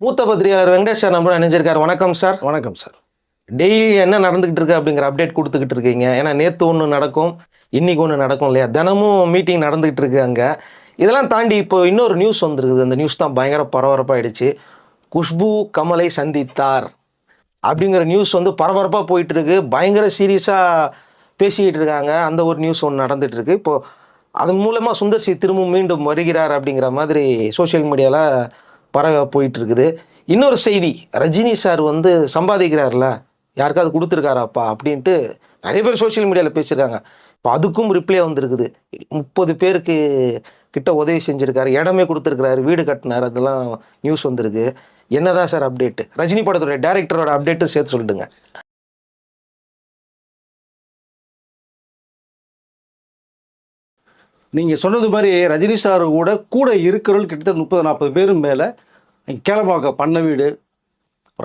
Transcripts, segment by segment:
மூத்த பத்திரிகையாளர் வெங்கடேஷ் சார் நம்ம நினைஞ்சிருக்காரு வணக்கம் சார். வணக்கம் சார். டெய்லி என்ன நடந்துகிட்டு இருக்கு அப்படிங்கிற அப்டேட் கொடுத்துக்கிட்டு இருக்கீங்க. ஏன்னா நேற்று ஒன்று நடக்கும் இன்னைக்கு ஒன்று நடக்கும் இல்லையா? தினமும் மீட்டிங் நடந்துகிட்டு இருக்கு அங்கே. இதெல்லாம் தாண்டி இப்போ இன்னொரு நியூஸ் வந்திருக்குது. அந்த நியூஸ் தான் பயங்கர பரபரப்பாயிடுச்சு. குஷ்பு கமலை சந்தித்தார் அப்படிங்கிற நியூஸ் வந்து பரபரப்பாக போயிட்டு இருக்கு. பயங்கர சீரியஸாக பேசிக்கிட்டு இருக்காங்க. அந்த ஒரு நியூஸ் ஒன்று நடந்துட்டு இருக்கு. இப்போ அதன் மூலமாக சுந்தர் சி திரும்ப மீண்டும் வருகிறார் அப்படிங்கிற மாதிரி சோஷியல் மீடியாவில் பரவ போயிட்டு இருக்குது இன்னொரு செய்தி ரஜினி சார் வந்து சம்பாதிக்கிறார்ல யாருக்காவது கொடுத்துருக்காராப்பா அப்படின்ட்டு நிறைய பேர் சோஷியல் மீடியாவில் பேசியிருக்காங்க. இப்போ அதுக்கும் ரிப்ளை வந்திருக்குது. முப்பது பேருக்கு கிட்ட உதவி செஞ்சுருக்காரு இடமே கொடுத்துருக்காரு வீடு கட்டினார் அதெல்லாம் நியூஸ் வந்திருக்கு. என்னதான் சார் அப்டேட் ரஜினி படத்துடைய டேரக்டரோட அப்டேட்டும் சேர்த்து சொல்லிடுங்க நீங்கள் சொன்னது மாதிரி ரஜினி சார் கூட கூட இருக்கிறவர்கள் கிட்டத்தட்ட முப்பது நாற்பது பேரும் மேலே கேளம்பாக்கம் பண்ண வீடு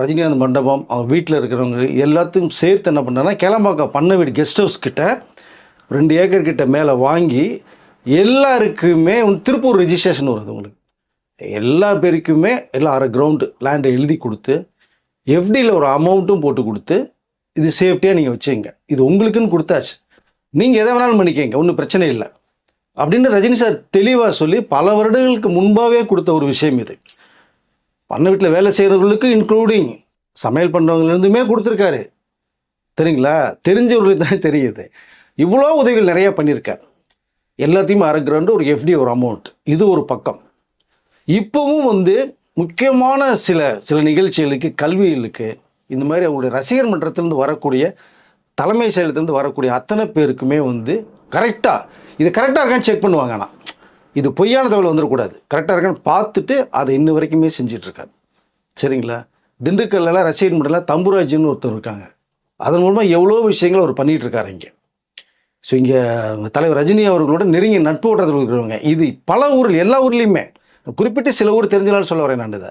ரஜினிகாந்த் மண்டபம் அவங்க வீட்டில் இருக்கிறவங்க எல்லாத்தையும் சேர்த்து என்ன பண்ணாங்கன்னா கேளம்பாக்கம் பண்ண வீடு கெஸ்ட் ஹவுஸ் கிட்ட ரெண்டு ஏக்கர் கிட்ட மேலே வாங்கி எல்லாருக்குமே வந்து திருப்பூர் ரெஜிஸ்ட்ரேஷன் வருது உங்களுக்கு. எல்லா பேருக்குமே எல்லாம் அரை கிரவுண்டு லேண்டை எழுதி கொடுத்து எஃப்டியில் ஒரு அமௌண்ட்டும் போட்டு கொடுத்து இது சேஃப்டியாக நீங்கள் வச்சுங்க இது உங்களுக்குன்னு கொடுத்தாச்சு. நீங்கள் எதை வேணாலும் பண்ணிக்கங்க ஒன்றும் பிரச்சனை இல்லை. அப்படின்னு ரஜினி சார் தெளிவாக சொல்லி பல வருடங்களுக்கு முன்பாகவே கொடுத்த ஒரு விஷயம் இது. பண்ண வீட்டில் வேலை செய்கிறவர்களுக்கு இன்க்ளூடிங் சமையல் பண்ணுறவங்கலேருந்துமே கொடுத்துருக்காரு. தெரியுங்களா? தெரிஞ்சவர்களுக்கு தான் தெரியுது. இவ்வளோ உதவிகள் நிறைய பண்ணியிருக்கார். எல்லாத்தையும் அரை கிரவுண்டு ஒரு எஃப்டி ஒரு அமௌண்ட் இது ஒரு பக்கம். இப்போவும் வந்து முக்கியமான சில சில நிகழ்ச்சிகளுக்கு கல்விகளுக்கு இந்த மாதிரி அவருடைய ரசிகர் மன்றத்திலேருந்து வரக்கூடிய தலைமை செயலத்திலேருந்து வரக்கூடிய அத்தனை பேருக்குமே வந்து கரெக்டாக இது கரெக்டாக இருக்கான்னு செக் பண்ணுவாங்க ஆனால் இது பொய்யான தகவல் வந்துடக்கூடாது. கரெக்டாக இருக்கான்னு பார்த்துட்டு அதை இன்ன வரைக்குமே செஞ்சிட்ருக்காரு. சரிங்களா? திண்டுக்கல்ல ரசிகன் மன்றத்தில் தம்புராஜின்னு ஒருத்தர் இருக்காங்க. அதன் மூலமாக எவ்வளோ விஷயங்கள் அவர் பண்ணிகிட்டு இருக்காரு இங்கே. ஸோ இங்கே தலைவர் ரஜினி அவர்களோட நெருங்கிய நட்பு ஓட்டத்தில் இருக்கிறவங்க. இது பல ஊரில் எல்லா ஊர்லேயுமே. குறிப்பிட்டு சில ஊர் தெரிஞ்சனாலும் சொல்ல வரேன் நான் இதை.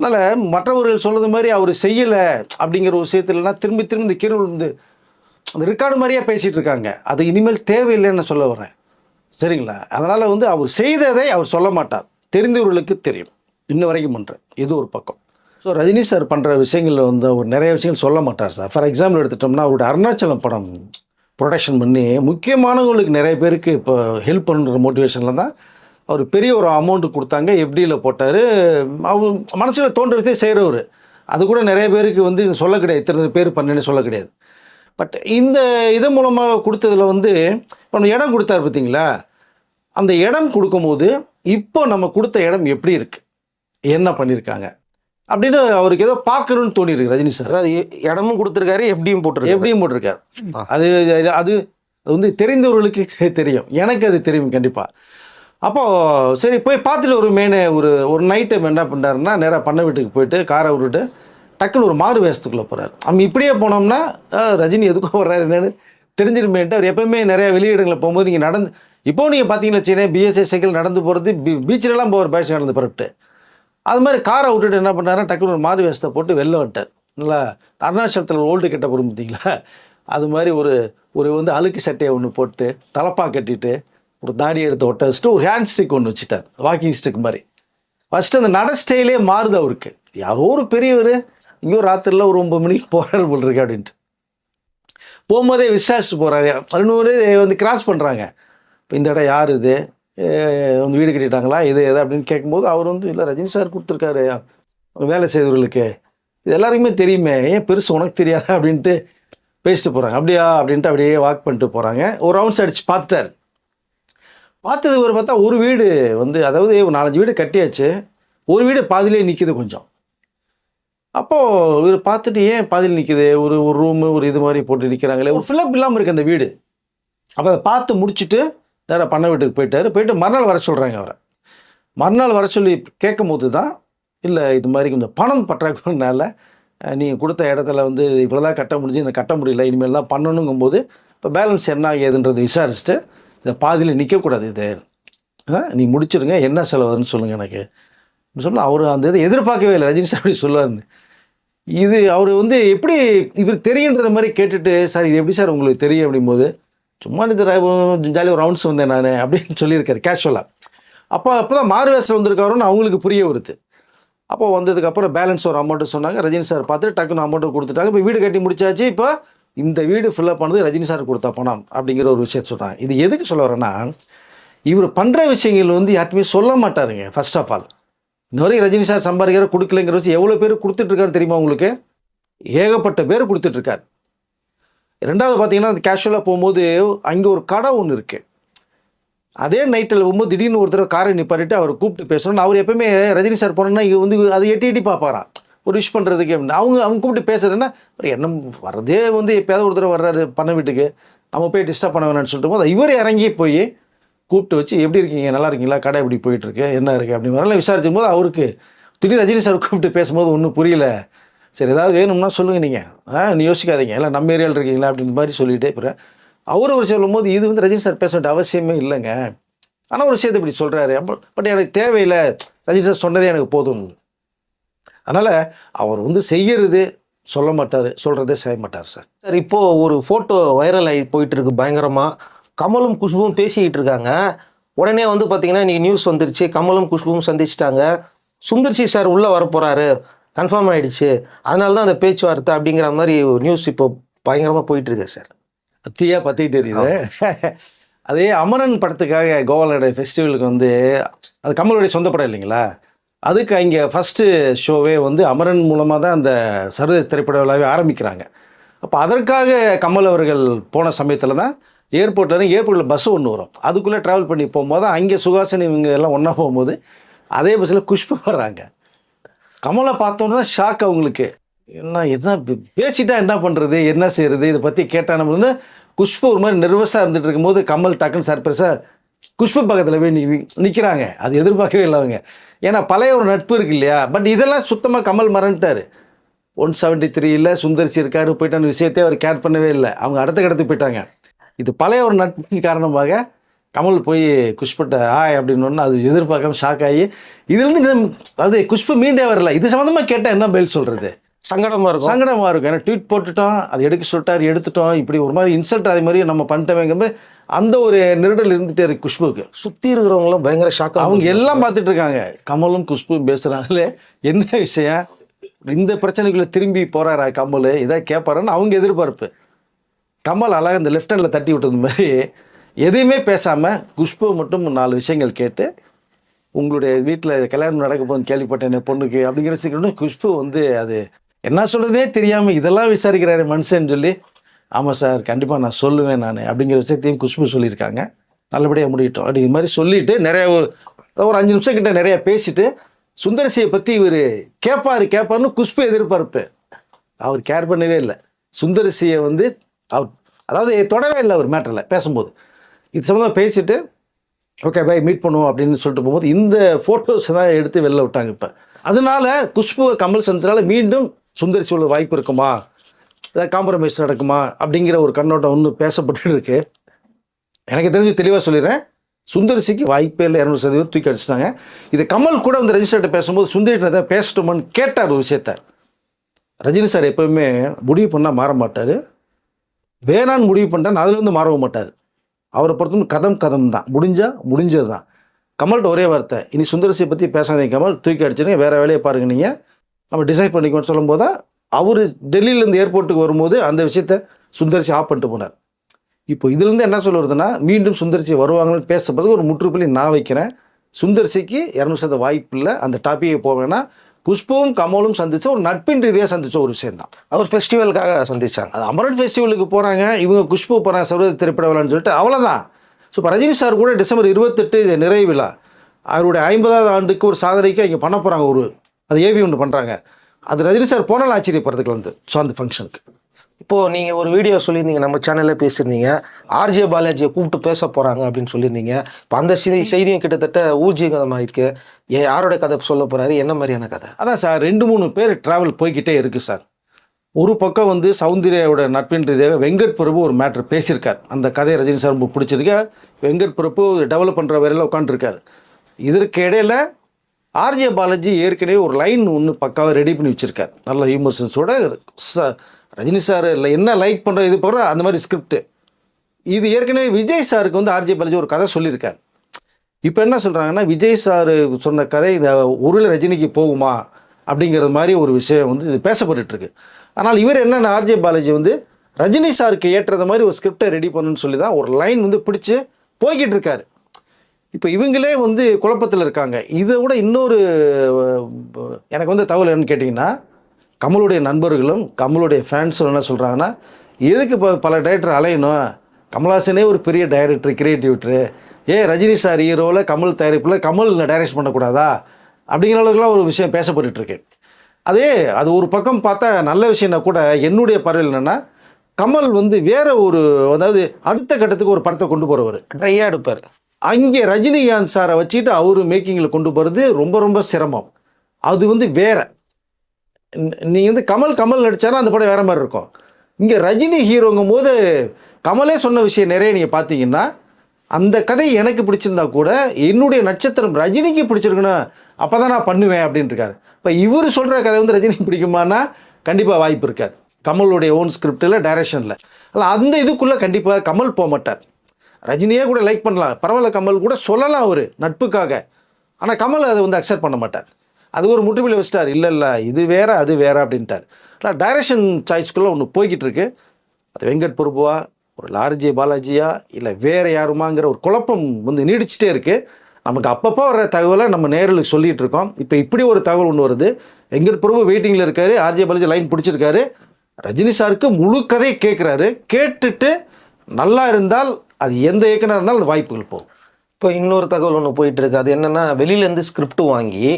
அதனால் மற்றவர்கள் சொல்கிறது மாதிரி அவர் செய்யலை அப்படிங்கிற ஒரு விஷயத்துலனா திரும்பி திரும்பி இந்த கீழ் வந்து அந்த ரெக்கார்டு மாதிரியே பேசிகிட்டு இருக்காங்க அது இனிமேல் தேவையில்லைன்னு சொல்ல வரேன். சரிங்களா? அதனால் வந்து அவர் செய்ததை அவர் சொல்ல மாட்டார். தெரிந்தவர்களுக்கு தெரியும். இன்ன வரைக்கும் பண்ணுறேன் இது ஒரு பக்கம். ஸோ ரஜினி சார் பண்ணுற விஷயங்களில் வந்து அவர் நிறைய விஷயங்கள் சொல்ல மாட்டார் சார் ஃபார் எக்ஸாம்பிள் எடுத்துட்டோம்னா அவருடைய அருணாச்சலம் படம் ப்ரொடக்ஷன் பண்ணி முக்கியமானவங்களுக்கு நிறைய பேருக்கு இப்போ ஹெல்ப் பண்ணுற மோட்டிவேஷனில் தான் அவர் பெரிய ஒரு அமௌண்ட்டு கொடுத்தாங்க. எஃப்டியில் போட்டார். அவர் மனசில் தோன்றதே செய்கிறவர் அது கூட நிறைய பேருக்கு வந்து சொல்ல கிடையாது. இத்தனை பேர் பண்ணேன்னு சொல்ல கிடையாது. பட் இந்த இதன் மூலமாக கொடுத்ததுல வந்து இப்போ நம்ம இடம் கொடுத்தாரு பார்த்தீங்களா அந்த இடம் கொடுக்கும்போது இப்போ நம்ம கொடுத்த இடம் எப்படி இருக்குது என்ன பண்ணியிருக்காங்க அப்படின்னு அவருக்கு ஏதோ பார்க்கணும்னு தோணியிருக்கு ரஜினி சார். அதாவது இடமும் கொடுத்துருக்காரு எஃப்டியும் போட்டிருக்காரு. எப்படியும் போட்டிருக்காரு. அது அது அது வந்து தெரிந்தவர்களுக்கு தெரியும். எனக்கு அது தெரியும் கண்டிப்பாக அப்போது சரி போய் பார்த்துட்டு ஒரு மேனே ஒரு ஒரு நைட்டு என்ன பண்ணுறாருன்னா நேராக பண்ண வீட்டுக்கு போயிட்டு காரை விட்டுட்டு டக்குன்னு ஒரு மாறு வேஷத்துக்குள்ளே போகிறார் நம்ம இப்படியே போனோம்னா ரஜினி எதுக்கும் வர்றாரு என்னன்னு தெரிஞ்சிருமேன்ட்டு அவர் எப்பவுமே நிறைய வெளியிடங்களில் போகும்போது நீங்கள் நடந்து இப்போ நீங்கள் பார்த்தீங்கன்னு வச்சுக்கோங்க பிஎஸ்ஐ சைக்கிள் நடந்து போகிறது பீ பீச்சிலலாம் போகிற பேஷன் நடந்து புறப்பட்டு அது மாதிரி காரை விட்டுட்டு என்ன பண்ணாருன்னா டக்குனு ஒரு மாறு வேஷத்தை போட்டு வெளில வந்துட்டார். நல்லா அருணாச்சலத்தில் ஓல்டு கெட்ட போகிறோம் பார்த்தீங்களா அது மாதிரி ஒரு ஒரு வந்து அழுக்கு சட்டையை ஒன்று போட்டு தலப்பா கட்டிட்டு ஒரு தாடி எடுத்து ஒட்ட வச்சுட்டு ஒரு ஹேண்ட் ஸ்டிக் ஒன்று வச்சுட்டார். வாக்கிங் ஸ்டிக் மாதிரி. ஃபஸ்ட்டு அந்த நட ஸ்டைலே மாறுது அவருக்கு. யாரோ ஒரு பெரியவர் இங்கேயோ ராத்திரில ஒரு ஒம்பது மணிக்கு போகிறாரு போல் இருக்கு அப்படின்ட்டு. போகும்போதே விசாரிச்சுட்டு போகிறாரு பதினோரு வந்து கிராஸ் பண்ணுறாங்க இப்போ இந்த இடம் யார் இது? வந்து வீடு கட்டிட்டாங்களா? இது எது அப்படின்னு கேட்கும்போது அவர் வந்து இல்லை ரஜினி சார் கொடுத்துருக்காரு. வேலை செய்தவர்களுக்கு. இது எல்லாருக்குமே தெரியுமே. ஏன் பெருசு உனக்கு தெரியாதா? அப்படின்ட்டு பேசிட்டு போகிறாங்க அப்படியா? அப்படின்ட்டு அப்படியே வாக் பண்ணிட்டு போகிறாங்க ஒரு ரவுண்ட்ஸ் அடித்து பார்த்துட்டார். பார்த்தது ஒரு பார்த்தா ஒரு வீடு வந்து அதாவது ஒரு நாலஞ்சு வீடு கட்டியாச்சு. ஒரு வீடு பாதியிலே நிற்கிது கொஞ்சம். அப்போது இவர் பார்த்துட்டு ஏன் பாதியில் நிற்கிது ஒரு ஒரு ரூமு ஒரு இது மாதிரி போட்டு நிற்கிறாங்களே ஒரு ஃபில்லப் இல்லாமல் இருக்குது அந்த வீடு. அப்போ அதை பார்த்து முடிச்சுட்டு நேராக பண்ண வீட்டுக்கு போயிட்டாரு. போயிட்டு மறுநாள் வர சொல்கிறாங்க அவரை. மறுநாள் வர சொல்லி கேட்கும் போது தான் இல்லை இது மாதிரி கொஞ்சம் பணம் பற்றாக்குறதுனால நீங்கள் கொடுத்த இடத்துல வந்து இவ்வளோ தான் கட்ட முடிஞ்சு இந்த கட்ட முடியல இனிமேல் தான் பண்ணணுங்கும்போது இப்போ பேலன்ஸ் என்ன ஏதுன்றது விசாரிச்சுட்டு இதை பாதியில் நிற்கக்கூடாது இது. ஆ, நீ முடிச்சிடுங்க என்ன செலவுன்னு சொல்லுங்கள் எனக்கு. சொல்ல அவர் அந்த இதை எதிர்பார்க்கவே இல்லை. ரஜினி சார் அப்படி சொல்லுவார்னு இது அவர் வந்து எப்படி இவர் தெரியுன்றத மாதிரி கேட்டுட்டு சார் இது எப்படி சார் உங்களுக்கு தெரியும்? அப்படிங்கும்போது சும்மா இது ஜாலியாக ஒரு ரவுண்ட்ஸ் வந்தேன் நான் அப்படின்னு சொல்லியிருக்காரு கேஷுவலாக அப்போ அப்போ தான் மாறு வேஷம் வந்திருக்காருன்னு அவங்களுக்கு புரிய வருது. அப்போ வந்ததுக்கப்புறம் பேலன்ஸ் ஒரு அமௌண்ட்டு சொன்னாங்க. ரஜினி சார் பார்த்துட்டு டக்குன்னு அமௌண்ட்டு கொடுத்துட்டாங்க. இப்போ வீடு கட்டி முடிச்சாச்சு. இப்போ இந்த வீடு ஃபில்லப் பண்ணது ரஜினி சார் கொடுத்த பணம் அப்படிங்கிற ஒரு விஷயத்த சொல்கிறாங்க இது எதுக்கு சொல்ல வரேன்னா இவர் பண்ணுற விஷயங்கள் வந்து யாருமே சொல்ல மாட்டாருங்க ஃபர்ஸ்ட் ஆஃப் ஆல் இந்த வரைக்கும் ரஜினி சார் சம்பாதிக்கிற கொடுக்கலைங்கிற விஷயம் எவ்வளோ பேர் கொடுத்துட்ருக்காரு தெரியுமா உங்களுக்கு? ஏகப்பட்ட பேர் கொடுத்துட்ருக்காரு ரெண்டாவது பார்த்தீங்கன்னா அந்த கேஷுவலாக போகும்போது அங்கே ஒரு கடை ஒன்று இருக்குது அதே நைட்டில் போகும்போது திடீர்னு ஒரு தடவை காரை நிப்பாட்டிட்டு அவர் கூப்பிட்டு பேசணும் அவர் எப்பவுமே ரஜினி சார் போனோன்னா இங்கே வந்து அதை எட்டி எட்டி பார்ப்பாராம். ஒரு விஷ் பண்ணுறதுக்கு அப்படின்னு. அவங்க அவங்க கூப்பிட்டு பேசுறதுன்னா ஒரு என்ன வர்றதே வந்து எப்போயாவது ஒரு தடவை வர்றாரு பண்ண வீட்டுக்கு. நம்ம போய் டிஸ்டர்ப் பண்ண வேணாம்னு சொல்லிட்டு போது இவர் இறங்கி போய் கூப்பிட்டு வச்சு எப்படி இருக்கீங்க? நல்லா இருக்கீங்களா? கடை எப்படி போயிட்டுருக்கு என்ன இருக்குது அப்படின்னு வரலாம் விசாரிச்சும் போது அவருக்கு திடீர் ரஜினி சார் கூப்பிட்டு பேசும்போது ஒன்றும் புரியல. சரி ஏதாவது வேணும்னா சொல்லுங்கள் நீங்கள் ஆ நீ யோசிக்காதீங்க. எல்லாம் நம்ம ஏரியாவில் இருக்கீங்களா? அப்படின்னு மாதிரி சொல்லிகிட்டே போகிறேன் அவர் ஒரு சொல்லும்போது இது வந்து ரஜினி சார் பேச வேண்டிய அவசியமே இல்லைங்க. ஆனால் ஒரு விஷயத்தை இப்படி சொல்கிறாரு பட் எனக்கு தேவையில்லை. ரஜினி சார் சொன்னதே எனக்கு போதும். அதனால் அவர் வந்து செய்கிறது சொல்ல மாட்டார் சொல்கிறதே செய்ய மாட்டார் சார். சார் இப்போது ஒரு ஃபோட்டோ வைரல் ஆகி போயிட்டு இருக்கு பயங்கரமாக கமலும் குஷ்பும் பேசிக்கிட்டு இருக்காங்க. உடனே வந்து பார்த்தீங்கன்னா இன்றைக்கி நியூஸ் வந்துருச்சு. கமலும் குஷ்பும் சந்திச்சிட்டாங்க. சுந்தர்சி சார் உள்ளே வரப்போகிறாரு கன்ஃபார்ம் ஆயிடுச்சு. அதனால தான் அந்த பேச்சுவார்த்தை அப்படிங்கிற மாதிரி நியூஸ் இப்போ பயங்கரமாக போயிட்டு இருக்கு சார். அத்தியா பற்றிக்கிட்டு இருக்குது. அதே அமரன் படத்துக்காக கோவாலோட ஃபெஸ்டிவலுக்கு வந்து அது கமலுடைய சொந்த படம் இல்லைங்களா? அதுக்கு அங்கே ஃபஸ்ட்டு ஷோவே வந்து அமரன் மூலமாக தான் அந்த சர்வதேச திரைப்பட விழாவே ஆரம்பிக்கிறாங்க. அப்போ அதற்காக கமல் அவர்கள் போன சமயத்தில் தான் ஏர்போர்ட்டில் ஏர்போர்ட்டில் பஸ் ஒன்று வரும். அதுக்குள்ளே ட்ராவல் பண்ணி போகும்போது அங்கே சுகாசினி இவங்க எல்லாம் ஒன்றா போகும்போது அதே பஸ்ஸில் குஷ்பு வர்றாங்க. கமலை பார்த்தோன்னா ஷாக் அவங்களுக்கு என்ன என்ன பேசிட்டா என்ன பண்ணுறது என்ன செய்யறது இதை பற்றி கேட்டானு குஷ்பு ஒரு மாதிரி நர்வஸாக இருந்துட்டு இருக்கும்போது கமல் டக்குன்னு சர்ப்ரைஸாக குஷ்பு பக்கத்தில் போய் நிற்கிறாங்க அது எதிர்பார்க்கவே இல்லை அவங்க. ஏன்னா பழைய ஒரு நட்பு இருக்கு இல்லையா? பட் இதெல்லாம் சுத்தமாக கமல் மறந்துட்டார். ஒன் செவன்ட்டி த்ரீயில் சுந்தரிசி இருக்காரு போயிட்டான அந்த விஷயத்தையே அவர் கேட் பண்ணவே இல்லை. அவங்க அடுத்த கடத்துக்கு போயிட்டாங்க. இது பழைய ஒரு நட்பின் காரணமாக கமல் போய் குஷ்புட்ட ஆய் அப்படின்னு அது எதிர்பார்க்காம ஷாக் ஆகி இதுலேருந்து அதாவது குஷ்பு மீண்டே வரல. இது சம்மந்தமாக கேட்டால் என்ன பதில் சொல்கிறது சங்கடமா இருக்கும். சங்கடமாக இருக்கும். ஏன்னா ட்வீட் போட்டுட்டோம் அது எடுக்க சொல்லிட்டார் எடுத்துட்டோம். இப்படி ஒரு மாதிரி இன்சல்ட் அதே மாதிரி நம்ம பண்ணிட்டோமேங்கிற மாதிரி அந்த ஒரு நெருடல் இருந்துகிட்டே இருக்கு குஷ்புக்கு. சுற்றி இருக்கிறவங்களாம் பயங்கர ஷாக்காக அவங்க எல்லாம் பார்த்துட்டு இருக்காங்க. கமலும் குஷ்பும் பேசுகிறாங்களே என்ன விஷயம்? இந்த பிரச்சனைக்குள்ளே திரும்பி போகிறாரா கமல்? இதை கேட்பாரான்னு அவங்க எதிர்பார்ப்பு. கமல் அழகாக இந்த லெஃப்ட் ஹேண்டில் தட்டி விட்டது மாதிரி எதையுமே பேசாமல் குஷ்பு மட்டும் நாலு விஷயங்கள் கேட்டு உங்களுடைய வீட்டில் கல்யாணம் நடக்க போகுதுன்னு கேள்விப்பட்டேன் என் பொண்ணுக்கு அப்படிங்கிற விஷயம் குஷ்பு வந்து அது என்ன சொல்கிறதே தெரியாமல் இதெல்லாம் விசாரிக்கிறாரு மனுஷன் சொல்லி ஆமாம் சார் கண்டிப்பாக நான் சொல்லுவேன் நான் அப்படிங்கிற விஷயத்தையும் குஷ்பு சொல்லியிருக்காங்க. நல்லபடியாக முடியட்டும். அப்படி இது மாதிரி சொல்லிட்டு நிறைய ஒரு ஒரு அஞ்சு நிமிஷம் கிட்ட நிறைய பேசிட்டு சுந்தரசியை பற்றி இவர் கேட்பாரு கேட்பாருன்னு குஷ்பு எதிர்பார்ப்பு. அவர் கேர் பண்ணவே இல்லை. சுந்தரசியை வந்து அவர் அதாவது தொடவே இல்லை அவர் மேட்டரில் பேசும்போது. இது சம்மந்தமாக பேசிட்டு ஓகே பை மீட் பண்ணுவோம் அப்படின்னு சொல்லிட்டு போகும்போது இந்த ஃபோட்டோஸ் தான் எடுத்து வெளில விட்டாங்க இப்போ. அதனால குஷ்பு கமல் சந்தினால மீண்டும் சுந்தரிசி உள்ள வாய்ப்பு இருக்குமா? ஏதாவது காம்ப்ரமைஸ் நடக்குமா? அப்படிங்கிற ஒரு கண்ணோட்டம் ஒன்று பேசப்பட்டு இருக்கு. எனக்கு தெரிஞ்சு தெளிவாக சொல்லிடுறேன். சுந்தரிசிக்கு வாய்ப்பே இல்லை. இரநூறு சதவீதம் தூக்கி அடிச்சிட்டாங்க. இது கமல் கூட வந்து ரஜினிஸ்டர்கிட்ட பேசும்போது சுந்தரிட்ட தான் பேசட்டுமான்னு கேட்டார் ஒரு விஷயத்த. ரஜினி சார் எப்பவுமே முடிவு பண்ணால் மாற மாட்டார். வேணான்னு முடிவு பண்ணிட்டா அதுலேருந்து மாறவும் மாட்டார். அவரை பொறுத்தவரை கதம் கதம் தான். முடிஞ்சால் முடிஞ்சது தான். கமல்கிட்ட ஒரே வார்த்தை இனி சுந்தரசியை பற்றி பேசாதீங்க கமல் தூக்கி அடிச்சிருங்க வேறு வேலையை பாருங்க நீங்கள் நம்ம டிசைட் பண்ணிக்கோன்னு சொல்லும்போது தான் அவர் டெல்லியிலேருந்து ஏர்போர்ட்டுக்கு வரும்போது அந்த விஷயத்த சுந்தரிசி ஆஃப் பண்ணிட்டு போனார். இப்போ இதுலேருந்து என்ன சொல்லுறதுன்னா மீண்டும் சுந்தரிசி வருவாங்கன்னு பேசுறதுக்கு ஒரு முற்றுப்புள்ளி நான் வைக்கிறேன். சுந்தர்சிக்கு இரநூறு சதவீத வாய்ப்பு இல்லை. அந்த டாப்பிக்கை போவேன்னா குஷ்புவும் கமலும் சந்தித்த ஒரு நட்பின் ரீதியாக சந்தித்த ஒரு விஷயம் தான் அவர் ஃபெஸ்டிவலுக்காக சந்திச்சாங்க. அது அமரன் ஃபெஸ்டிவலுக்கு போகிறாங்க இவங்க குஷ்பு போகிறாங்க சர்வதேச திரைப்பட விழான்னு சொல்லிட்டு அவ்வளோதான் ஸோ இப்போ ரஜினி சார் கூட டிசம்பர் இருபத்தெட்டு இது நிறைவு விழா. அவருடைய ஐம்பதாவது ஆண்டுக்கு ஒரு சாதனைக்கு இங்கே பண்ண போகிறாங்க ஒரு அது ஏவி ஒன்று பண்ணுறாங்க அது ரஜினி சார் போனால் ஆச்சரியப்படுறதுக்கு வந்து ஸோ அந்த ஃபங்க்ஷனுக்கு இப்போ நீங்க ஒரு வீடியோ சொல்லியிருந்தீங்க நம்ம சேனல்ல பேசியிருந்தீங்க. ஆர்ஜே பாலாஜியை கூப்பிட்டு பேச போறாங்க அப்படின்னு சொல்லியிருந்தீங்க. இப்போ அந்த செய்தி செய்தியும் கிட்டத்தட்ட ஊர்ஜிகதமாயிருக்கு ஏ யாரோட கதை சொல்ல போறாரு? என்ன மாதிரியான கதை? அதான் சார் ரெண்டு மூணு பேர் ட்ராவல் போய்கிட்டே இருக்குது சார். ஒரு பக்கம் வந்து சௌந்தர்யாவோட நட்பின் ரீதியாக வெங்கட் பிரபு ஒரு மேட்ரு பேசியிருக்கார். அந்த கதையை ரஜினி சார் ரொம்ப பிடிச்சிருக்கு. வெங்கட் பிரபு டெவலப் பண்ணுற வரையில் உட்காந்துருக்காரு இதற்கு இடையில ஆர்ஜே பாலாஜி ஏற்கனவே ஒரு லைன் ஒன்று பக்காவாக ரெடி பண்ணி வச்சுருக்கார். நல்ல ஹியூமர்ஸோட ச ரஜினி சார் இல்லை என்ன லைக் பண்ணுற இது போகிற அந்த மாதிரி ஸ்கிரிப்ட் இது ஏற்கனவே விஜய் சாருக்கு வந்து ஆர்ஜே பாலாஜி ஒரு கதை சொல்லியிருக்கார். இப்போ என்ன சொல்கிறாங்கன்னா விஜய் சார் சொன்ன கதை இந்த உருளை ரஜினிக்கு போகுமா அப்படிங்கிறது மாதிரி ஒரு விஷயம் வந்து இது பேசப்பட்டுருக்கு ஆனால் இவர் என்னென்ன ஆர்ஜே பாலாஜி வந்து ரஜினி சாருக்கு ஏற்றது மாதிரி ஒரு ஸ்கிரிப்டை ரெடி பண்ணுன்னு சொல்லி தான் ஒரு லைன் வந்து பிடிச்சி போய்கிட்டு இருக்காரு இப்போ இவங்களே வந்து குழப்பத்தில் இருக்காங்க. இதை விட இன்னொரு எனக்கு வந்து தகவல் என்னன்னு கேட்டிங்கன்னா கமலுடைய நண்பர்களும் கமலுடைய ஃபேன்ஸும் என்ன சொல்கிறாங்கன்னா எதுக்கு இப்போ பல டைரக்டர் அலையணும்? கமல்ஹாசனே ஒரு பெரிய டைரக்டர் கிரியேட்டிவிட்ரு ஏ ரஜினி சார் ஹீரோவில் கமல் தயாரிப்பில் கமல் டைரக்ஷன் பண்ணக்கூடாதா? அப்படிங்கிற அளவுக்குலாம் ஒரு விஷயம் பேசப்பட்டுட்டு இருக்கு. அதே அது ஒரு பக்கம் பார்த்தா நல்ல விஷயம்னா கூட என்னுடைய பார்வையில் என்னென்னா கமல் வந்து வேற ஒரு அதாவது அடுத்த கட்டத்துக்கு ஒரு படத்தை கொண்டு போகிறவர் ட்ரையாக எடுப்பார். அங்கே ரஜினிகாந்த் சாரை வச்சுட்டு அவர் மேக்கிங்கில் கொண்டு போகிறது ரொம்ப ரொம்ப சிரமம். அது வந்து வேற. நீங்கள் வந்து கமல் கமல் நடிச்சாருன்னா அந்த படம் வேறு மாதிரி இருக்கும். இங்கே ரஜினி ஹீரோங்கும் போது கமலே சொன்ன விஷயம் நிறைய நீங்கள் பார்த்தீங்கன்னா அந்த கதை எனக்கு பிடிச்சிருந்தா கூட என்னுடைய நட்சத்திரம் ரஜினிக்கு பிடிச்சிருக்கணும் அப்போ தான் நான் பண்ணுவேன் அப்படின்னு இருக்காரு இப்போ இவர் சொல்கிற கதை வந்து ரஜினிக்கு பிடிக்குமானா கண்டிப்பாக வாய்ப்பு இருக்காது. கமலுடைய ஓன் ஸ்கிரிப்டில் டைரக்ஷனில் அல்ல அந்த இதுக்குள்ளே கண்டிப்பாக கமல் போக மாட்டார். ரஜினியே கூட லைக் பண்ணலாம். பரவாயில்ல கமல் கூட சொல்லலாம் அவர் நட்புக்காக. ஆனால் கமல் அதை வந்து அக்செப்ட் பண்ண மாட்டார். அது ஒரு முற்றுப்புள்ளி வச்சிட்டார். இல்லை இல்லை இது வேற அது வேற அப்படின்ட்டார். ஆனால் டைரக்ஷன் சாய்ஸ்க்குள்ளே ஒன்று போய்கிட்டு இருக்கு. அது வெங்கட் பிரபுவா ஒரு லார்ஜி பாலாஜியா இல்லை வேற யாருமாங்கிற ஒரு குழப்பம் வந்து நீடிச்சிட்டே இருக்குது நமக்கு அப்பப்போ வர தகவலை நம்ம நேரில் சொல்லிகிட்டு இருக்கோம். இப்போ இப்படி ஒரு தகவல் ஒன்று வருது. வெங்கட் பிரபு வெயிட்டிங்கில் இருக்காரு. ஆர்ஜே பாலாஜி லைன் பிடிச்சிருக்காரு. ரஜினி சாருக்கு முழு கதையை கேட்குறாரு கேட்டுட்டு நல்லா இருந்தால் அது எந்த இயக்குனர் இருந்தாலும் அந்த வாய்ப்புகள் போகும். இப்போ இன்னொரு தகவல் ஒன்று போயிட்டுருக்கு அது என்னென்னா வெளியிலேருந்து ஸ்கிரிப்ட் வாங்கி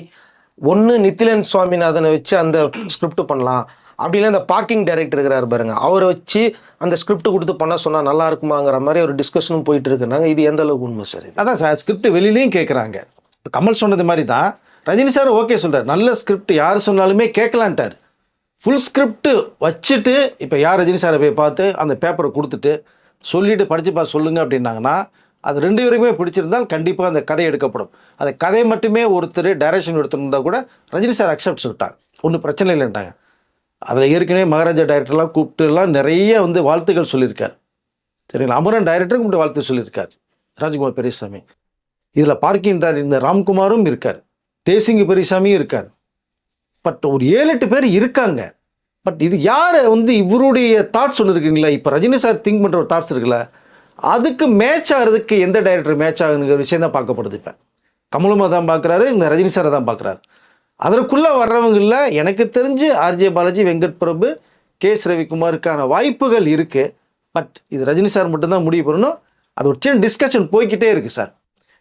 ஒன்று நித்திலன் சுவாமிநாதனை வச்சு அந்த ஸ்கிரிப்ட் பண்ணலாம். அப்படின்னா அந்த பார்க்கிங் டைரக்டர் இருக்கிறார் பாருங்க. அவரை வச்சு அந்த ஸ்கிரிப்ட் கொடுத்து பண்ண சொன்னால் நல்லா இருக்குமாங்கிற மாதிரி ஒரு டிஸ்கஷனும் போயிட்டு இருக்கிறாங்க இது எந்த அளவுக்கு உண்மை சார் அதான் சார் ஸ்கிரிப்ட் வெளியிலையும் கேட்குறாங்க இப்போ கமல் சொன்னது மாதிரி தான் ரஜினி சார் ஓகே சொல்கிறார் நல்ல ஸ்கிரிப்ட் யார் சொன்னாலுமே கேட்கலான்ட்டார். ஃபுல் ஸ்கிரிப்ட் வச்சுட்டு இப்போ யார் ரஜினி சாரை போய் பார்த்து அந்த பேப்பரை கொடுத்துட்டு சொல்லிட்டு படித்து பார்த்து சொல்லுங்கள் அப்படின்னாங்கன்னா அது ரெண்டு பேருக்குமே பிடிச்சிருந்தால் கண்டிப்பாக அந்த கதை எடுக்கப்படும். அந்த கதை மட்டுமே ஒருத்தர் டைரக்ஷன் எடுத்துருந்தால் கூட ரஜினி சார் அக்செப்ட் சொல்லிட்டாங்க. ஒன்றும் பிரச்சனை இல்லைன்ட்டாங்க. அதில் ஏற்கனவே மகாராஜா டைரக்டர்லாம் கூப்பிட்டுலாம் நிறைய வந்து வாழ்த்துக்கள் சொல்லியிருக்கார். சரிங்களா அமரன் டைரக்டருக்கு மட்டும் வாழ்த்து சொல்லியிருக்கார். ராஜ்குமார் பெரியசாமி. இதில் பார்க்கின்றார் இந்த ராம்குமாரும் இருக்கார். தேசிங்கு பெரியசாமியும் இருக்கார். பட் ஒரு ஏழு எட்டு பேர் இருக்காங்க. பட் இது யார் வந்து இவருடைய தாட்ஸ் ஒன்று இருக்குங்களா? இப்போ ரஜினி சார் திங்க் பண்ணுற ஒரு தாட்ஸ் இருக்குல்ல? அதுக்கு மேட்ச் ஆகிறதுக்கு எந்த டைரக்டர் மேட்ச் ஆகுங்கிற விஷயம் தான் பார்க்கப்படுது இப்போ. கமலுமா தான் பார்க்குறாரு இந்த ரஜினி சாரை தான் பார்க்குறாரு. அதற்குள்ளே வர்றவங்களில் எனக்கு தெரிஞ்சு RJ Balaji Venkat Prabhu K S ரவிக்குமாருக்கான வாய்ப்புகள் இருக்குது பட் இது ரஜினி சார் மட்டும்தான் முடிவு பண்ணணும். அது ஒரு சின்ன டிஸ்கஷன் போய்க்கிட்டே இருக்குது சார்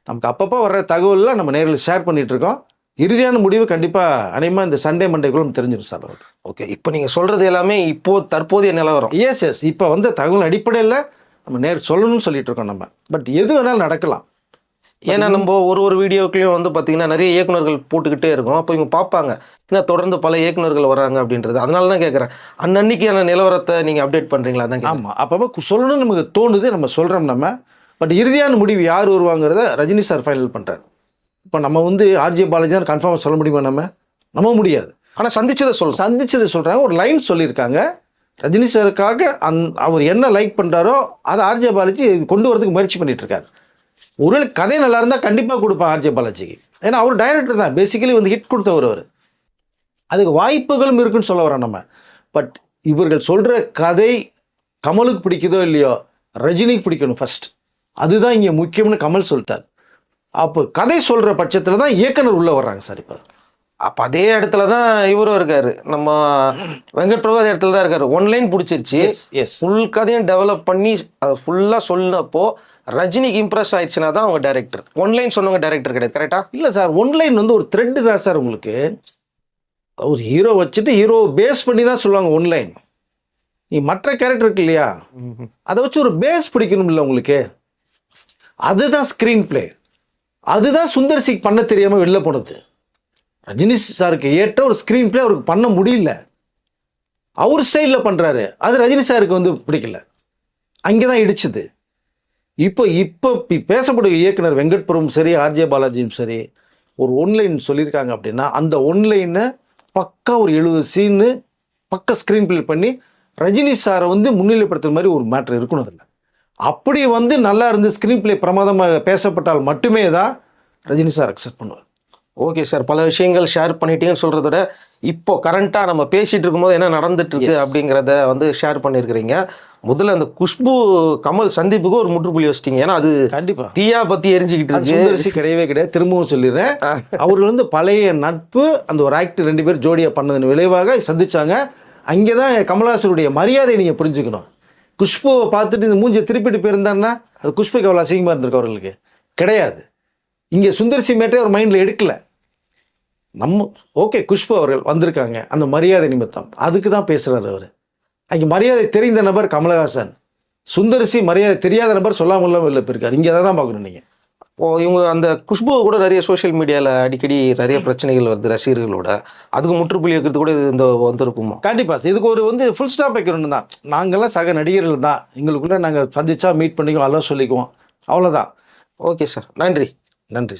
நமக்கு அப்பப்போ வர்ற தகவல்லாம் நம்ம நேரில் ஷேர் பண்ணிட்டு இருக்கோம். இறுதியான முடிவு கண்டிப்பாக அனைமா இந்த சண்டே மண்டேக்குள்ள தெரிஞ்சிடும் சார் ஓகே இப்போ நீங்கள் சொல்கிறது எல்லாமே இப்போ தற்போதைய நிலவரம். எஸ் எஸ் இப்போ வந்து தகவல் அடிப்படையில் நம்ம நேர் சொல்லணும்னு சொல்லிட்டு இருக்கோம் நம்ம. பட் எது வேணாலும் நடக்கலாம். ஏன்னா நம்ம ஒரு ஒரு வீடியோக்குலையும் வந்து பார்த்தீங்கன்னா நிறைய இயக்குனர்கள் போட்டுக்கிட்டே இருக்கோம். அப்போ இவங்க பார்ப்பாங்க ஏன்னா தொடர்ந்து பல இயக்குனர்கள் வராங்க அப்படின்றது. அதனால தான் கேட்குறேன் அன்னன்னைக்கான நிலவரத்தை நீங்கள் அப்டேட் பண்ணுறீங்களா தான். ஆமாம் அப்பப்போ சொல்லணும்னு நமக்கு தோணுது. நம்ம சொல்கிறோம் நம்ம. பட் இறுதியான முடிவு யார் வருவாங்கிறத ரஜினி சார் ஃபைனல் பண்ணுறாரு இப்போ நம்ம வந்து ஆர்ஜே பாலாஜி தான் கன்ஃபார்மாக சொல்ல முடியுமா நம்ம? நம்ப முடியாது. ஆனால் சந்திச்சதை சொல்கிறேன் சந்திச்சதை சொல்கிறாங்க ஒரு லைன் சொல்லியிருக்காங்க. ரஜினி சாருக்காக அந் அவர் என்ன லைக் பண்ணுறாரோ அதை ஆர்ஜே பாலாஜி கொண்டு வரதுக்கு முயற்சி பண்ணிகிட்ருக்காரு ஒருவேளை கதை நல்லா இருந்தால் கண்டிப்பாக கொடுப்பேன் ஆர்ஜே பாலாஜிக்கு. ஏன்னா அவர் டைரக்டர் தான். பேசிக்கலி வந்து ஹிட் கொடுத்தவர் அவர். அதுக்கு வாய்ப்புகளும் இருக்குன்னு சொல்ல வரோம் நம்ம. பட் இவர்கள் சொல்கிற கதை கமலுக்கு பிடிக்குதோ இல்லையோ ரஜினிக்கு பிடிக்கணும் ஃபஸ்ட் அதுதான் இங்கே முக்கியம்னு கமல் சொல்லிட்டார். அப்போ கதை சொல்கிற பட்சத்தில் தான் இயக்குனர் உள்ளே வர்றாங்க சார் இப்போ. அப்போ அதே இடத்துல தான் இவரும் இருக்காரு. நம்ம வெங்கட் பிரபு அதே இடத்துல தான் இருக்காரு. ஒன்லைன் பிடிச்சிருச்சு. எஸ் ஃபுல் கதையும் டெவலப் பண்ணி அதை ஃபுல்லாக சொன்னப்போ ரஜினிக்கு இம்ப்ரெஸ் ஆயிடுச்சுன்னா தான் அவங்க டேரக்டர் ஒன்லைன் சொன்னவங்க டேரக்டர் கிடையாது. கரெக்டா இல்லை சார் ஒன்லைன் வந்து ஒரு த்ரெட்டு தான் சார் உங்களுக்கு. ஒரு ஹீரோ வச்சுட்டு ஹீரோ பேஸ் பண்ணி தான் சொல்லுவாங்க ஒன்லைன் நீ மற்ற கேரக்டர் இருக்கு இல்லையா? அதை வச்சு ஒரு பேஸ் பிடிக்கணும் இல்லை உங்களுக்கு. அதுதான் ஸ்க்ரீன் பிளே அதுதான் சுந்தர் சிங் பண்ண தெரியாமல் வெளில போனது. ரஜினி சாருக்கு ஏற்ற ஒரு ஸ்க்ரீன் பிளே அவருக்கு பண்ண முடியல. அவர் ஸ்டைலில் பண்ணுறாரு அது ரஜினி சாருக்கு வந்து பிடிக்கல. அங்கே தான் இடிச்சுது. இப்போ இப்போ பேசக்கூடிய இயக்குனர் வெங்கட் சரி ஆர்ஜே பாலாஜியும் சரி ஒரு ஒன்லைன் சொல்லியிருக்காங்க அப்படின்னா அந்த ஒன்லைனை பக்கா ஒரு எழுபது சீனு பக்க ஸ்க்ரீன் பிளே பண்ணி ரஜினி சாரை வந்து முன்னிலைப்படுத்துகிற மாதிரி ஒரு மேட்ரு இருக்கணும் அதில் அப்படி வந்து நல்லா இருந்து ஸ்க்ரீன் பிளே பிரமாதமாக பேசப்பட்டால் மட்டுமே தான் ரஜினி சார் அக்செப்ட் பண்ணுவார். ஓகே சார் பல விஷயங்கள் ஷேர் பண்ணிட்டீங்கன்னு சொல்கிறத விட இப்போ கரண்ட்டாக நம்ம பேசிட்டு இருக்கும்போது என்ன நடந்துட்டு இருக்கு Yes. அப்படிங்கிறத வந்து ஷேர் பண்ணியிருக்கிறீங்க. முதல்ல அந்த குஷ்பு கமல் சந்திப்புக்கு ஒரு முற்றுப்புள்ளி வச்சிட்டீங்க. ஏன்னா அது கண்டிப்பா. தீயா பத்தி எரிஞ்சுக்கிட்டு இருக்கு. கிடையவே கிடையாது. திரும்பவும் சொல்லிடுறேன். அவர்கள் வந்து பழைய நட்பு அந்த ஒரு ஆக்டர் ரெண்டு பேர் ஜோடியாக பண்ணதன் விளைவாக சந்திச்சாங்க. அங்கே தான் கமலஹாசனுடைய மரியாதையை நீங்கள் புரிஞ்சுக்கணும். குஷ்புவை பார்த்துட்டு இந்த மூஞ்சியை திருப்பிட்டு போயிருந்தாருன்னா அது குஷ்புக்கு அவ்வளோ அசிங்கமாக இருந்திருக்கு அவர்களுக்கு. கிடையாது. இங்கே சுந்தர்சி மேட்டே அவர் மைண்டில் எடுக்கல. நம்ம ஓகே குஷ்பு அவர்கள் வந்திருக்காங்க. அந்த மரியாதை நிமித்தம். அதுக்கு தான் பேசுகிறாரு அவர். அங்கே மரியாதை தெரிந்த நபர் கமலஹாசன். சுந்தரிசி மரியாதை தெரியாத நபர் சொல்லாமல்லாம் வெளில போயிருக்காரு. இங்கே தான் பார்க்கணும் நீங்கள் இப்போ இவங்க அந்த குஷ்பு கூட நிறைய சோஷியல் மீடியாவில் அடிக்கடி நிறைய பிரச்சனைகள் வருது ரசிகர்களோட. அதுக்கு முற்றுப்புள்ளி வைக்கிறது கூட இது இந்த வந்திருக்குமா? கண்டிப்பா சார். இதுக்கு ஒரு வந்து ஃபுல் ஸ்டாப் வைக்கணும் தான். நாங்கெல்லாம் சக நடிகர்கள் தான். எங்களுக்குள்ள நாங்கள் சந்திச்சா மீட் பண்ணிக்குவோம் எல்லாம் சொல்லிக்குவோம். அவ்வளோதான் ஓகே சார். நன்றி. நன்றி